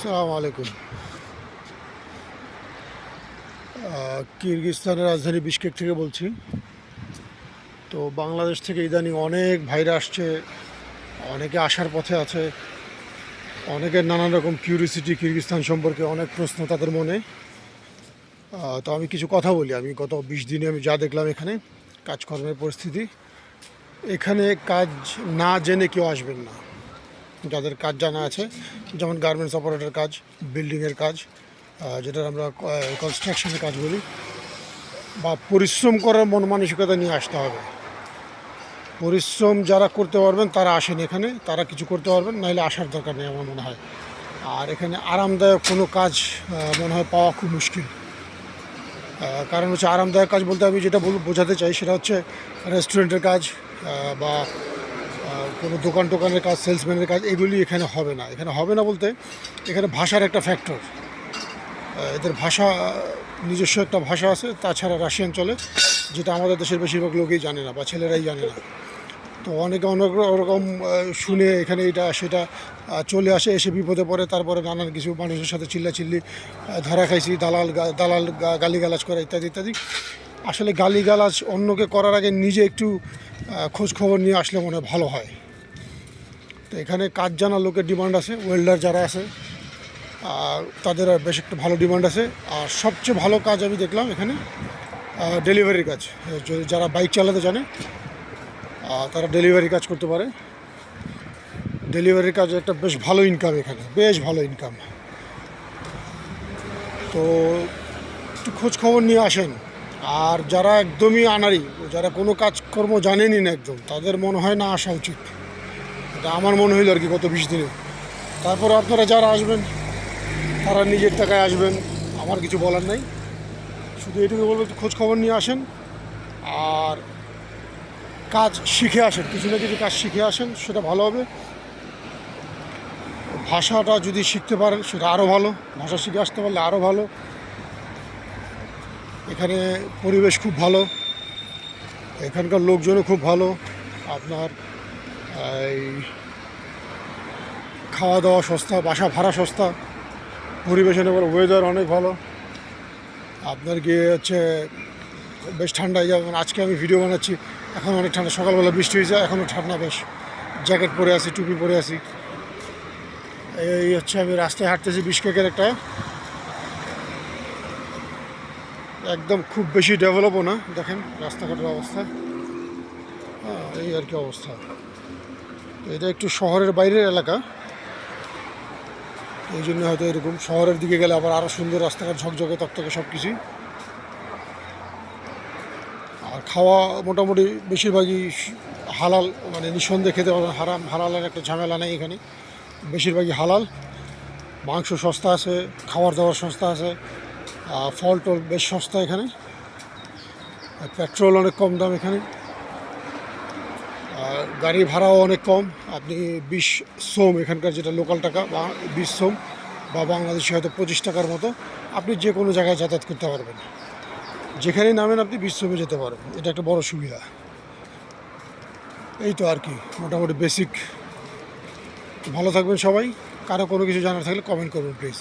আসসালামু আলাইকুম। আহ, কিরগিজস্তানের রাজধানী বিশকেক থেকে বলছি। তো বাংলাদেশ থেকে ইদানিং অনেক ভাইরা আসছে অনেকে আসার পথে আছে অনেকের নানান রকম কিউরিসিটি কিরগিজস্তান সম্পর্কে অনেক প্রশ্ন তাদের মনে। তো আমি কিছু কথা বলি আমি গত বিশ দিনে আমি যা দেখলাম এখানে কাজকর্মের পরিস্থিতি এখানে কাজ না জেনে কেউ আসবেন না। যাদের কাজ জানা আছে, যেমন গার্মেন্টস অপারেটর কাজ বিল্ডিংয়ের কাজ যেটা আমরা কনস্ট্রাকশনের কাজ বলি, বা পরিশ্রম করার মন মানসিকতা নিয়ে আসতে হবে। পরিশ্রম যারা করতে পারবেন, তারা আসেন এখানে, তারা কিছু করতে পারবেন, নাহলে আসার দরকার নেই আমার মনে হয়। আর এখানে আরামদায়ক কোনো কাজ মনে হয় পাওয়া খুব মুশকিল। কারণ হচ্ছে আরামদায়ক কাজ বলতে আমি যেটা বোঝাতে চাই, সেটা হচ্ছে রেস্টুরেন্টের কাজ বা কোনো দোকান টোকানের কাজ সেলসম্যানের কাজ এগুলি এখানে হবে না। এখানে হবে না বলতে এখানে ভাষার একটা ফ্যাক্টর এদের ভাষা নিজস্ব একটা ভাষা আছে তাছাড়া রাশিয়ান চলে যেটা আমাদের দেশের বেশিরভাগ লোকেই জানে না বা ছেলেরাই জানে না। তো অনেকে অনেক ওরকম আহ, শুনে এখানে এটা সেটা চলে আসে এসে বিপদে পড়ে তারপরে নানান কিছু মানুষের সাথে চিল্লাচিল্লি ধরা খাইছি দালাল দালাল গালিগালাজ করা ইত্যাদি ইত্যাদি। আসলে গালিগালাজ অন্যকে করার আগে নিজে একটু খোঁজ খবর নিয়ে আসলে মনে হয় ভালো হয়। তো এখানে কাজ জানা লোকের ডিমান্ড আছে ওয়েল্ডার যারা আছে, আর তাদের আর বেশ একটা ভালো ডিমান্ড আছে। আর সবচেয়ে ভালো কাজ আমি দেখলাম এখানে ডেলিভারির কাজ। যারা বাইক চালাতে জানে তারা ডেলিভারি কাজ করতে পারে। ডেলিভারির কাজে একটা বেশ ভালো ইনকাম এখানে, বেশ ভালো ইনকাম তো একটু খোঁজ খবর নিয়ে আসেন। আর যারা একদমই আনারি যারা কোনো কাজকর্ম জানেনই না একদম, তাদের মনে হয় না আসা উচিত। এটা আমার মনে হইল আর কি গত বিশ দিনে। তারপর আপনারা যারা আসবেন, তারা নিজের টাকায় আসবেন, আমার কিছু বলার নাই। শুধু এটুকু বলব খোঁজ খবর নিয়ে আসেন আর কাজ শিখে আসেন। কিছু না কিছু কাজ শিখে আসেন, সেটা ভালো হবে। ভাষাটা যদি শিখতে পারেন, সেটা আরও ভালো। ভাষা শিখে আসতে পারলে আরও ভালো। এখানে পরিবেশ খুব ভালো। এখানকার লোকজনও খুব ভালো। আপনার খাওয়া দাওয়া সস্তা, বাসা ভাড়া সস্তা পরিবেশন এবার ওয়েদার অনেক ভালো। আপনার গিয়ে হচ্ছে বেশ ঠান্ডা যেমন আজকে আমি ভিডিও বানাচ্ছি, এখন অনেক ঠান্ডা, সকালবেলা বৃষ্টি হয়েছে এখনও ঠান্ডা বেশ। জ্যাকেট পরে আছি, টুপি পরে আছি। এই হচ্ছে আমি রাস্তায় হাঁটতেছি বিশকেকের একটা। একদম খুব বেশি ডেভেলপও না, দেখেন রাস্তাঘাটের অবস্থা। হ্যাঁ এই আর কি অবস্থা। এটা একটু শহরের বাইরের এলাকা। এই জন্য হয়তো এরকম শহরের দিকে গেলে আবার আরও সুন্দর রাস্তাঘাট, ঝকঝকে, তকতকে সব কিছুই আর খাওয়া মোটামুটি বেশিরভাগই হালাল মানে নিঃসন্দেহে খেতে পারবেন। হারাম, হালালের একটা ঝামেলা নেই এখানে। বেশিরভাগই হালাল। মাংস সস্তা আছে খাবার দাবার সস্তা আছে ফল টল বেশ সস্তা এখানে। পেট্রোল অনেক কম দাম এখানে। গাড়ি ভাড়াও অনেক কম। আপনি বিশ সোম, এখানকার যেটা লোকাল টাকা, বা বিশ সোম, বা বাংলাদেশে হয়তো পঁচিশ টাকার মতো, আপনি যে কোনো জায়গায় যাতায়াত করতে পারবেন। যেখানেই নামেন আপনি বিশ সোমে যেতে পারবেন। এটা একটা বড় সুবিধা। এই তো আর কি, মোটামুটি বেসিক ভালো থাকবেন সবাই। কারও কোনো কিছু জানার থাকলে কমেন্ট করবেন প্লিজ